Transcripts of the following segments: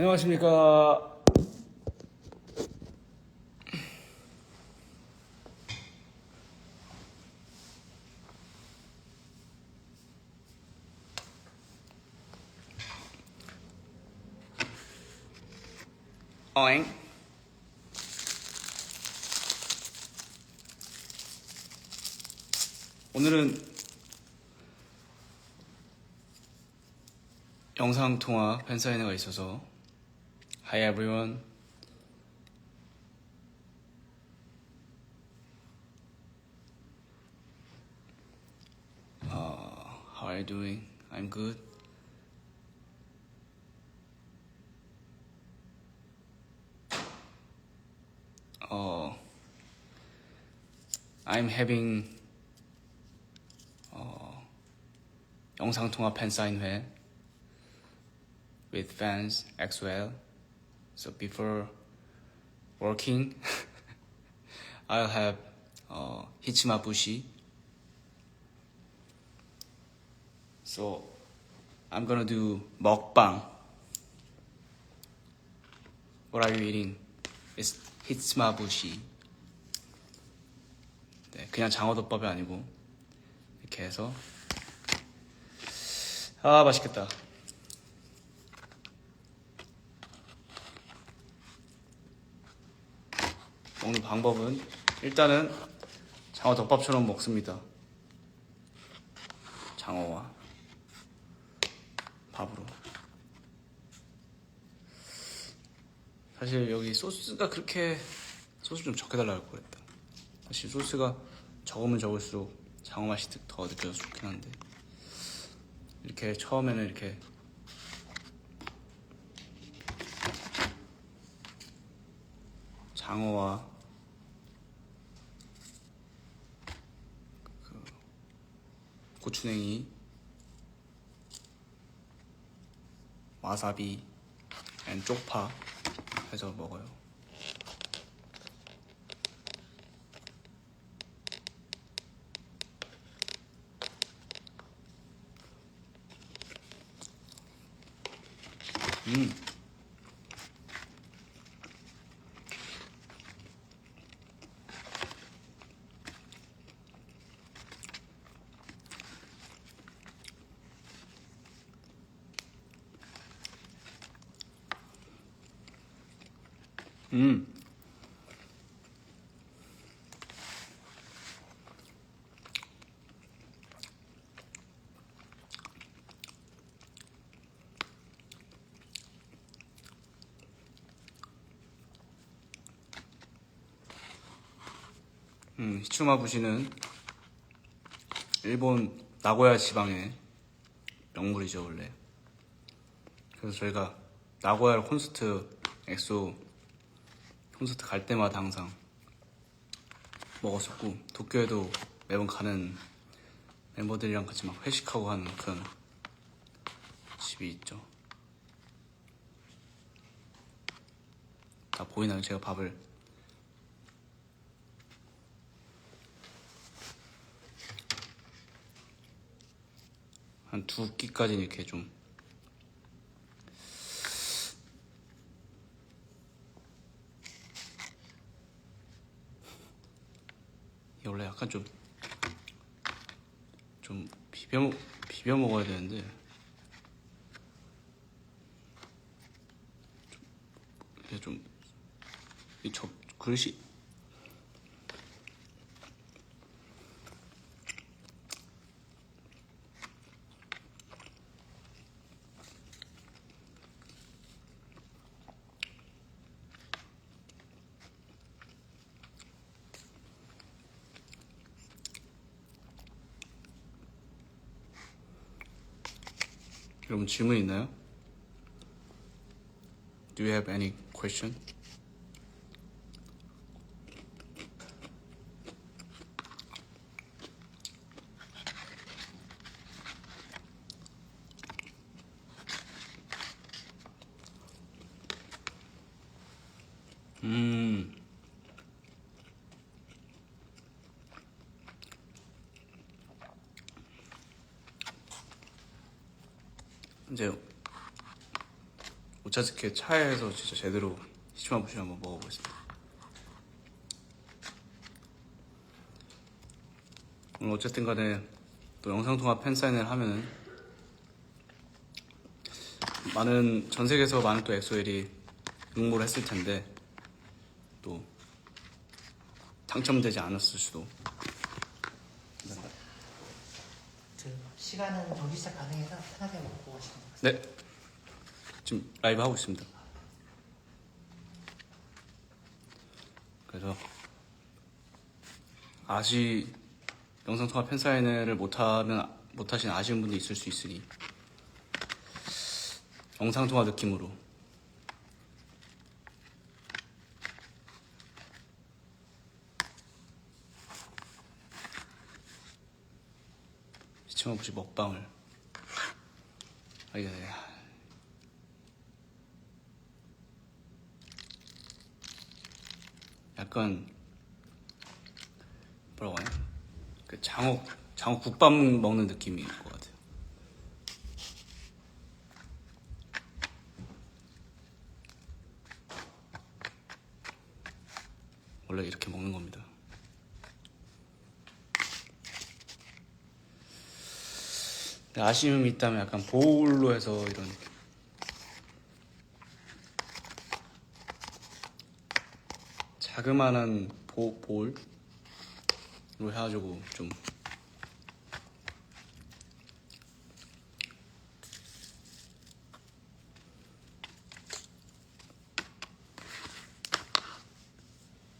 안녕하십니까. 어잉? 오늘은 영상 통화 팬사인회가 있어서 Hi everyone. Uh, how are you doing? I'm good. Uh, I'm having uh, 영상 통화 팬사인회 with fans as well. So before working, I'll have uh, Hichima Bushi. So I'm gonna do mukbang. What are you eating? It's Hichima Bushi. 네, 그냥 장어덮밥이 아니고 이렇게 해서 아 맛있겠다. 먹는 방법은 일단은 장어 덮밥처럼 먹습니다. 장어와 밥으로. 사실 여기 소스가 그렇게 소스 좀 적게 달라고 그랬다. 사실 소스가 적으면 적을수록 장어 맛이 더 느껴져서 좋긴 한데 이렇게 처음에는 이렇게 장어와 고추냉이, 와사비, 앤 쪽파 해서 먹어요. 음. 음. 음, 히추마 부시는 일본 나고야 지방의 명물이죠 원래. 그래서 저희가 나고야 콘서트 엑소 콘서트 갈 때마다 항상 먹었었고 도쿄에도 매번 가는 멤버들이랑 같이 막 회식하고 하는 그런 집이 있죠. 다 보이나요? 제가 밥을 한 두 끼까지는 이렇게 좀 원래 약간 좀, 좀 비벼, 먹- 비벼 먹어야 되는데, 좀, 이게 좀, 이 접, 그릇 여러분 질문 있나요? Do you have any question? 이제 오차즈케 차에서 진짜 제대로 히치마부시 한번 먹어보겠습니다. 오늘 어쨌든 간에 또 영상통화 팬사인회를 하면은 많은 전 세계에서 많은 또 엑소엘이 응모를 했을 텐데 또 당첨되지 않았을 수도 그 시간은 정지 시작 가능해서 편하게 먹고 가시면 됩니다. 네 지금 라이브 하고 있습니다. 그래서 아시 영상통화 팬사인회를 못하면 못하신 아쉬운 분도 있을 수 있으니 영상통화 느낌으로. 시청해보시 먹방을. 하게 되네 약간 뭐라고 하냐? 그 장어 장어 국밥 먹는 느낌일 것 같아요. 원래 이렇게 먹는 겁니다. 아쉬움이 있다면 약간 보울로 해서 이런 자그마한 보, 볼로 해가지고 좀.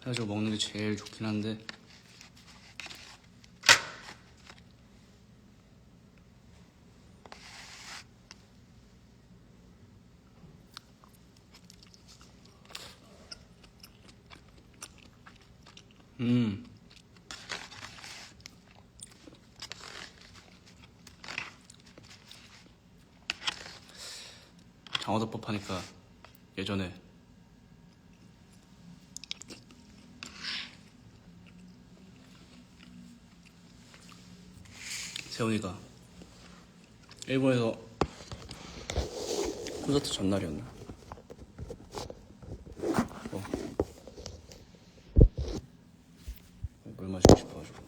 해가지고 먹는 게 제일 좋긴 한데 음. 장어덮밥 하니까 예전에 세훈이가 일본에서 콘서트 전날이었나? 어. 물 마시고 싶어가지고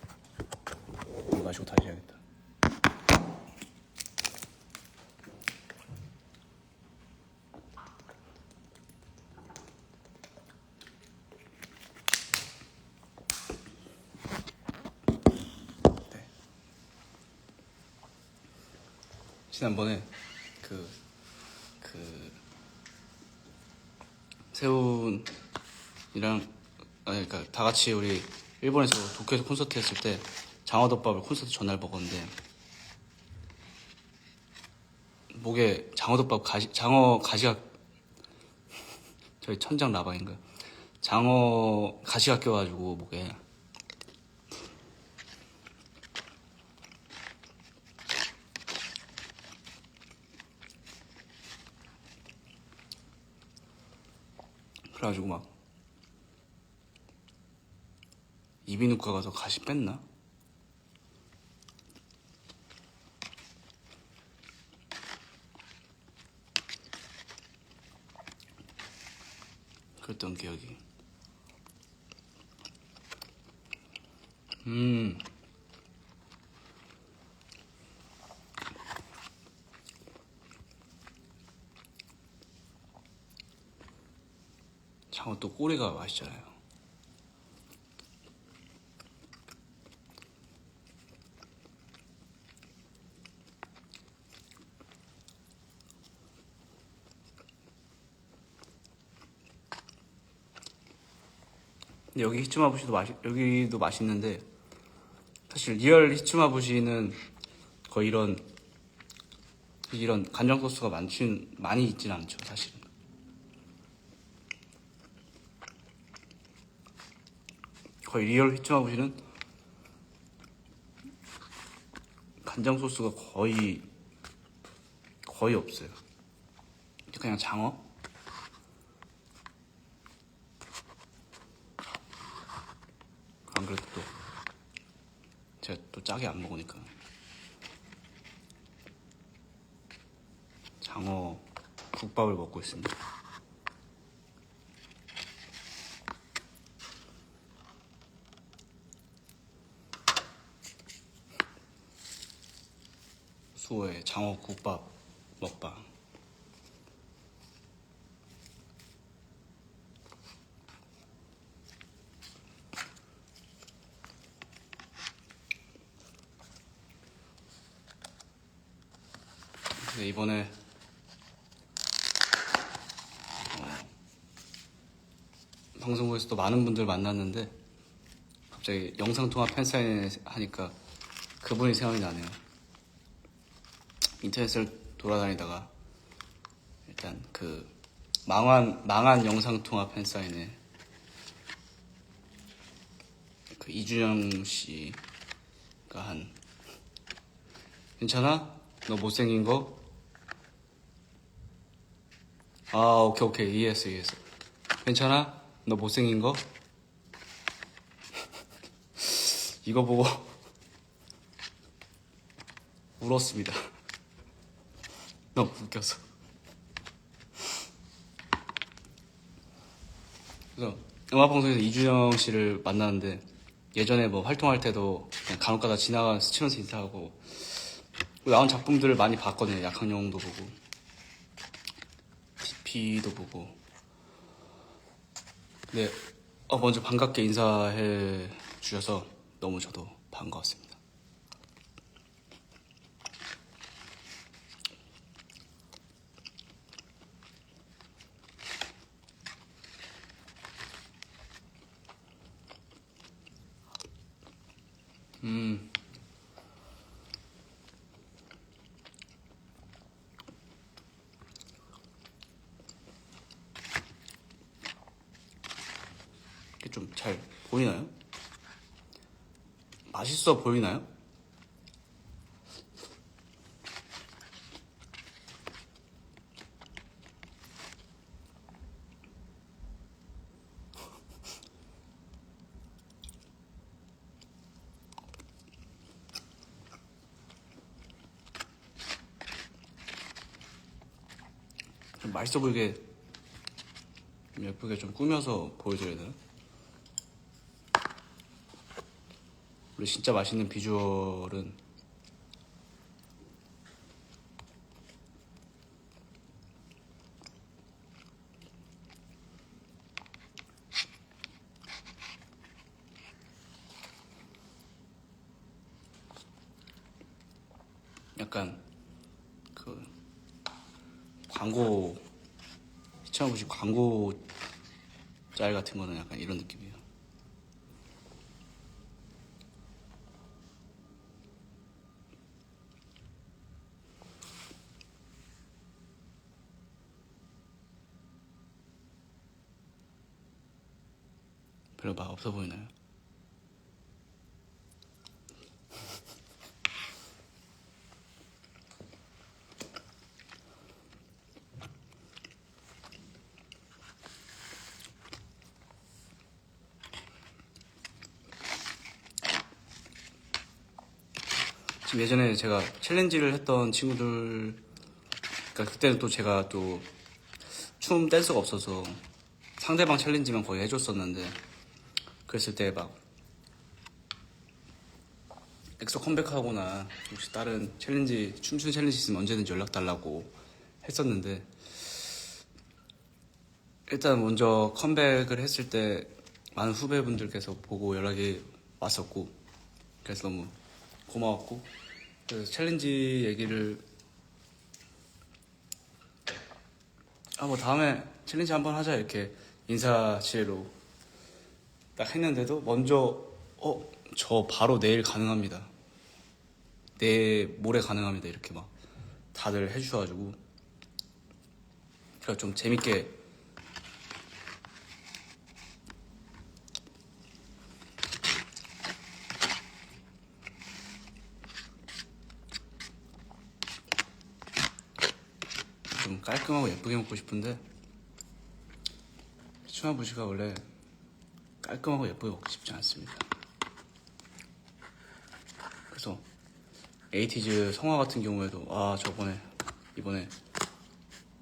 물 마시고 다시 해야겠다 네. 지난번에 그, 그, 세훈이랑, 아니, 그니까 다 같이 우리 일본에서 도쿄에서 콘서트 했을 때 장어덮밥을 콘서트 전날 먹었는데 목에 장어덮밥 가시, 장어 가시가 저희 천장 라방인가 장어 가시가 껴가지고 목에 그래가지고 막 이비인후과 가서 가시 뺐나? 그랬던 기억이. 음. 장어 또 꼬리가 맛있잖아요. 여기 히츠마부시도 맛 여기도 맛있는데 사실 리얼 히츠마부시는 거의 이런 이런 간장 소스가 많진 많이 있진 않죠 사실은. 거의 리얼 히츠마부시는 간장 소스가 거의 거의 없어요. 그냥 장어 안 그래도 또 제가 또 짜게 안 먹으니까 장어 국밥을 먹고 있습니다. 수호의 장어 국밥 먹방. 네, 이번에 어, 방송국에서 또 많은 분들 만났는데 갑자기 영상통화 팬사인회 하니까 그분이 생각이 나네요. 인터넷을 돌아다니다가 일단 그 망한 망한 영상 통화 팬사인회 그 이준영 씨가 한 괜찮아? 너 못생긴 거? 아 오케이 오케이 이해했어 이해했어 괜찮아? 너 못생긴 거? 이거 보고 울었습니다 너무 웃겨서. 그래서 음악 방송에서 이준영 씨를 만났는데 예전에 뭐 활동할 때도 그냥 간혹가다 지나가 스치면서 인사하고 나온 작품들을 많이 봤거든요. 약학영웅도 보고 TP도 보고. 네 어, 먼저 반갑게 인사해 주셔서 너무 저도 반가웠습니다 음 이게 좀 잘 보이나요? 맛있어 보이나요? 좀 맛있어 보이게 좀 예쁘게 좀 꾸며서 보여줘야 되나? 우리 진짜 맛있는 비주얼은 약간 그 광고 시청해보신 광고 짤 같은 거는 약간 이런 느낌이에요. 별로 맛 없어 보이나요? 예전에 제가 챌린지를 했던 친구들, 그러니까 그때는 또 제가 또 춤 댄스가 없어서 상대방 챌린지만 거의 해줬었는데 그랬을 때 막 엑소 컴백하거나 혹시 다른 챌린지 춤추는 챌린지 있으면 언제든지 연락 달라고 했었는데 일단 먼저 컴백을 했을 때 많은 후배분들께서 보고 연락이 왔었고 그래서 너무 고마웠고 그래서 챌린지 얘기를 아 뭐 다음에 챌린지 한번 하자 이렇게 인사치레로 딱 했는데도 먼저 어 저 바로 내일 가능합니다. 내 모레 가능합니다. 이렇게 막 다들 해주셔가지고 그래서 좀 재밌게 좀 깔끔하고 예쁘게 먹고 싶은데 추마부시가 원래 깔끔하고 예쁘게 먹고 싶지 않습니다. 그래서 에이티즈 성화 같은 경우에도 아 저번에 이번에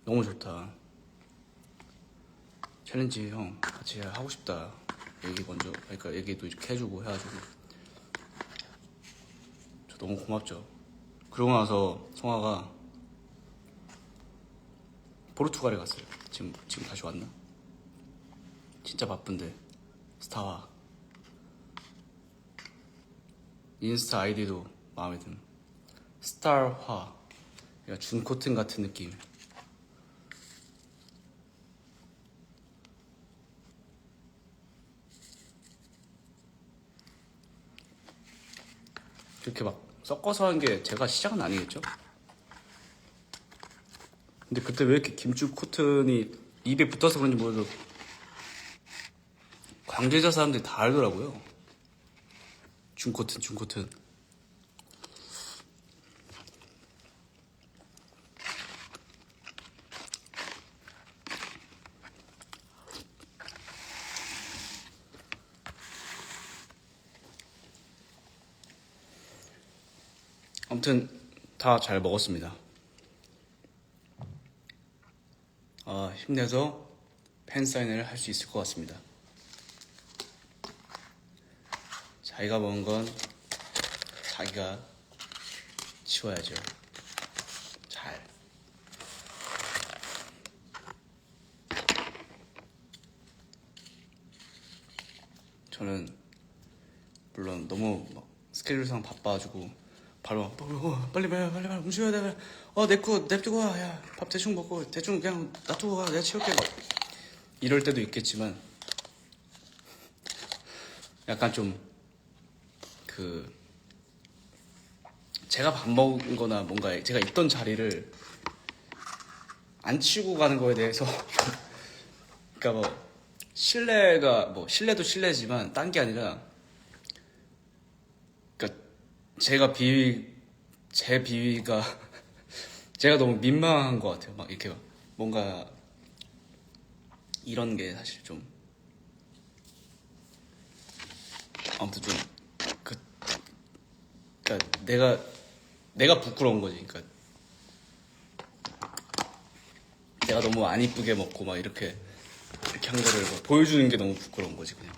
너무 좋다. 챌린지 형 같이 하고 싶다. 얘기 먼저 그러니까 얘기도 이렇게 해주고 해가지고 저 너무 고맙죠. 그러고 나서 성화가 포르투갈에 갔어요. 지금 지금 다시 왔나? 진짜 바쁜데 스타화 인스타 아이디도 마음에 든 스타화 그러니까 준 코튼 같은 느낌. 이렇게 막 섞어서 한 게 제가 시작은 아니겠죠? 근데 그때 왜 이렇게 김치 코튼이 입에 붙어서 그런지 모르겠어 광주에서 사람들이 다 알더라고요. 중코튼 중코튼. 아무튼 다 잘 먹었습니다. 아, 힘내서 팬 사인회를 할 수 있을 것 같습니다. 자기가 먹은 건 자기가 치워야죠. 잘. 저는 물론 너무 막 스케줄상 바빠가지고 바로 막, 어, 빨리 빨리 빨리 빨리 움직여야 돼. 어, 내거 냅두고 와. 야, 밥 대충 먹고 대충 그냥 놔두고 가. 내가 치울게. 막 이럴 때도 있겠지만 약간 좀 그 제가 밥 먹은 거나 뭔가 제가 있던 자리를 안 치우고 가는 거에 대해서 그러니까 뭐 실내가 뭐 실내도 실내지만 딴 게 아니라 제가 비위 제 비위가 제가 너무 민망한 것 같아요. 막 이렇게 뭔가 이런 게 사실 좀 아무튼 좀 그 그러니까 내가 내가 부끄러운 거지. 그러니까 내가 너무 안 이쁘게 먹고 막 이렇게 이렇게 한 거를 막 보여주는 게 너무 부끄러운 거지 그냥.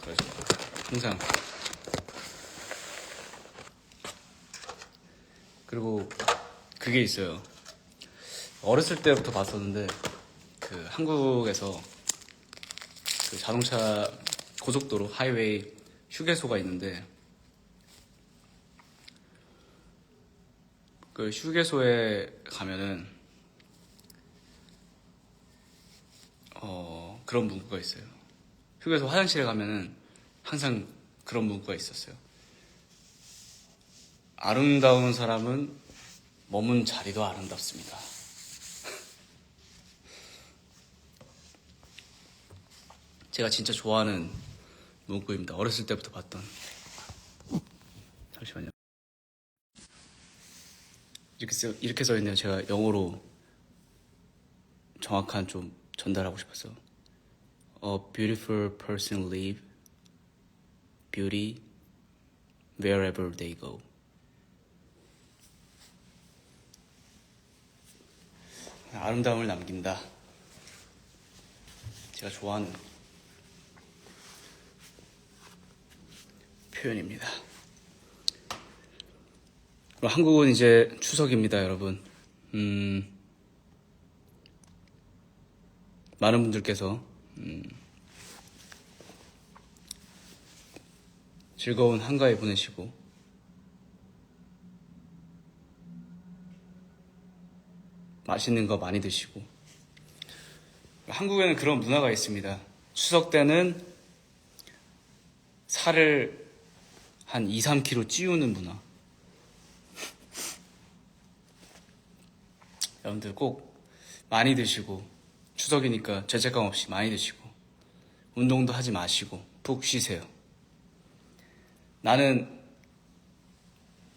그래서 항상 그리고 그게 있어요. 어렸을 때부터 봤었는데 그 한국에서 그 자동차 고속도로 하이웨이 휴게소가 있는데 그 휴게소에 가면은 어 그런 문구가 있어요. 휴게소 화장실에 가면은 항상 그런 문구가 있었어요. 아름다운 사람은 머문 자리도 아름답습니다. 제가 진짜 좋아하는 문구입니다. 어렸을 때부터 봤던. 잠시만요. 이렇게 써, 이렇게 써 있네요. 제가 영어로 정확한 좀 전달하고 싶어서. A beautiful person live beauty wherever they go. 아름다움을 남긴다. 제가 좋아하는 표현입니다. 한국은 이제 추석입니다, 여러분. 음, 많은 분들께서 음, 즐거운 한가위 보내시고 맛있는 거 많이 드시고 한국에는 그런 문화가 있습니다. 추석 때는 살을 한 2, 3kg 찌우는 문화. 여러분들 꼭 많이 드시고 추석이니까 죄책감 없이 많이 드시고 운동도 하지 마시고 푹 쉬세요. 나는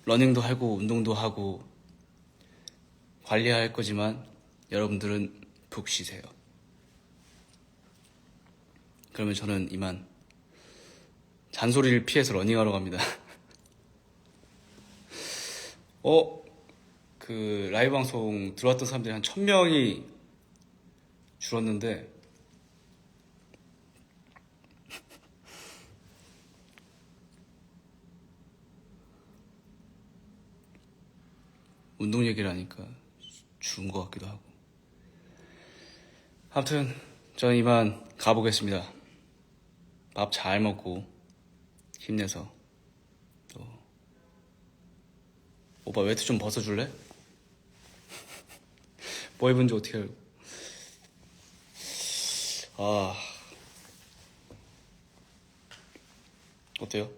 러닝도 하고 운동도 하고 관리할 거지만 여러분들은 푹 쉬세요. 그러면 저는 이만 잔소리를 피해서 러닝하러 갑니다. 어? 그 라이브 방송 들어왔던 사람들이 한 1000명이 줄었는데 운동 얘기를 하니까 죽은 것 같기도 하고 아무튼 저는 이만 가보겠습니다 밥 잘 먹고 힘내서 또 오빠 외투 좀 벗어줄래? 뭐 입은지 어떻게 알고 아 어때요?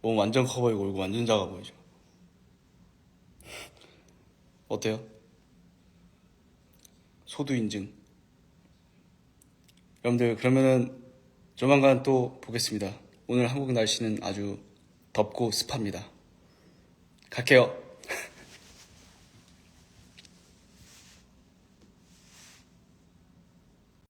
몸 완전 커 보이고 얼굴 완전 작아 보이죠? 어때요? 소두 인증. 여러분들 그러면은 조만간 또 보겠습니다. 오늘 한국 날씨는 아주 덥고 습합니다. 갈게요